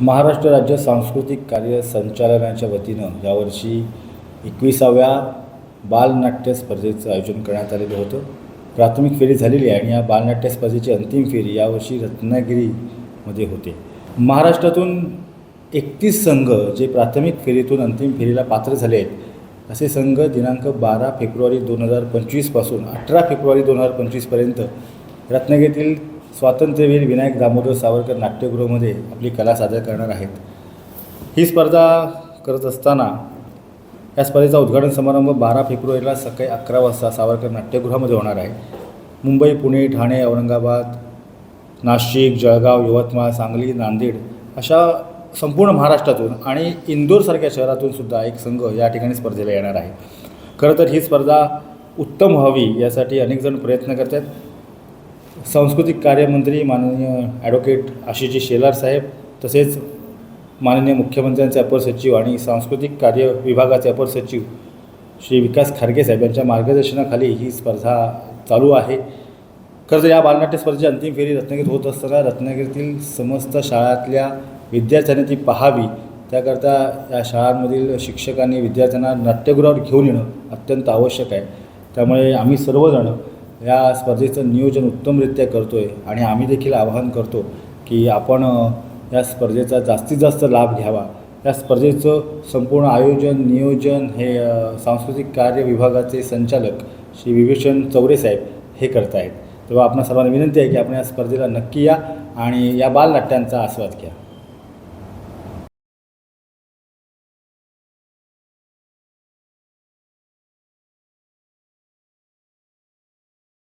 महाराष्ट्र राज्य सांस्कृतिक कार्य संचालनाच्या वतीनं यावर्षी एकविसाव्या बालनाट्य स्पर्धेचं आयोजन करण्यात आलेलं होतं. प्राथमिक फेरी झालेली आहे आणि या बालनाट्य स्पर्धेची अंतिम फेरी यावर्षी रत्नागिरीमध्ये होते. महाराष्ट्रातून एकतीस संघ जे प्राथमिक फेरीतून अंतिम फेरीला पात्र झाले आहेत असे संघ दिनांक बारा फेब्रुवारी दोन हजार पंचवीसपासून अठरा फेब्रुवारी दोन हजार पंचवीसपर्यंत रत्नागिरीतील स्वातंत्र्यवीर विनायक दामोदर सावरकर नाट्यगृहामध्ये आपली कला सादर करणार आहेत. ही स्पर्धा करत असताना या स्पर्धेचा उद्घाटन समारंभ बारा फेब्रुवारीला सकाळी अकरा वाजता सावरकर नाट्यगृहामध्ये होणार आहे. मुंबई पुणे ठाणे औरंगाबाद नाशिक जळगाव यवतमाळ सांगली नांदेड अशा संपूर्ण महाराष्ट्रातून आणि इंदोरसारख्या शहरातून सुद्धा एक संघ या ठिकाणी स्पर्धेला येणार आहे. खरं तर ही स्पर्धा उत्तम व्हावी यासाठी अनेक जण प्रयत्न करतात. सांस्कृतिक कार्यमंत्री माननीय ॲडव्होकेट आशिषजी शेलार साहेब तसेच माननीय मुख्यमंत्र्यांचे अपर सचिव आणि सांस्कृतिक कार्य विभागाचे अपर सचिव श्री विकास खारगे साहेब यांच्या मार्गदर्शनाखाली ही स्पर्धा चालू आहे. खरं तर या बालनाट्य स्पर्धेची अंतिम फेरी रत्नागिरीत होत असताना रत्नागिरीतील समस्त शाळातल्या विद्यार्थ्यांनी ती पाहावी त्याकरता या शाळांमधील शिक्षकांनी विद्यार्थ्यांना नाट्यगृहावर घेऊन येणं अत्यंत आवश्यक आहे. त्यामुळे आम्ही सर्वजण या स्पर्धेचं नियोजन उत्तमरित्या करतो आहे आणि आम्ही देखील आवाहन करतो की आपण या स्पर्धेचा जास्तीत जास्त लाभ घ्यावा. या स्पर्धेचं संपूर्ण आयोजन नियोजन हे सांस्कृतिक कार्य विभागाचे संचालक श्री विभीषण चौरे साहेब हे करत आहेत. तेव्हा आपणा सर्वांना विनंती आहे की आपण या स्पर्धेला नक्की या आणि या बालनाट्यांचा आस्वाद घ्या.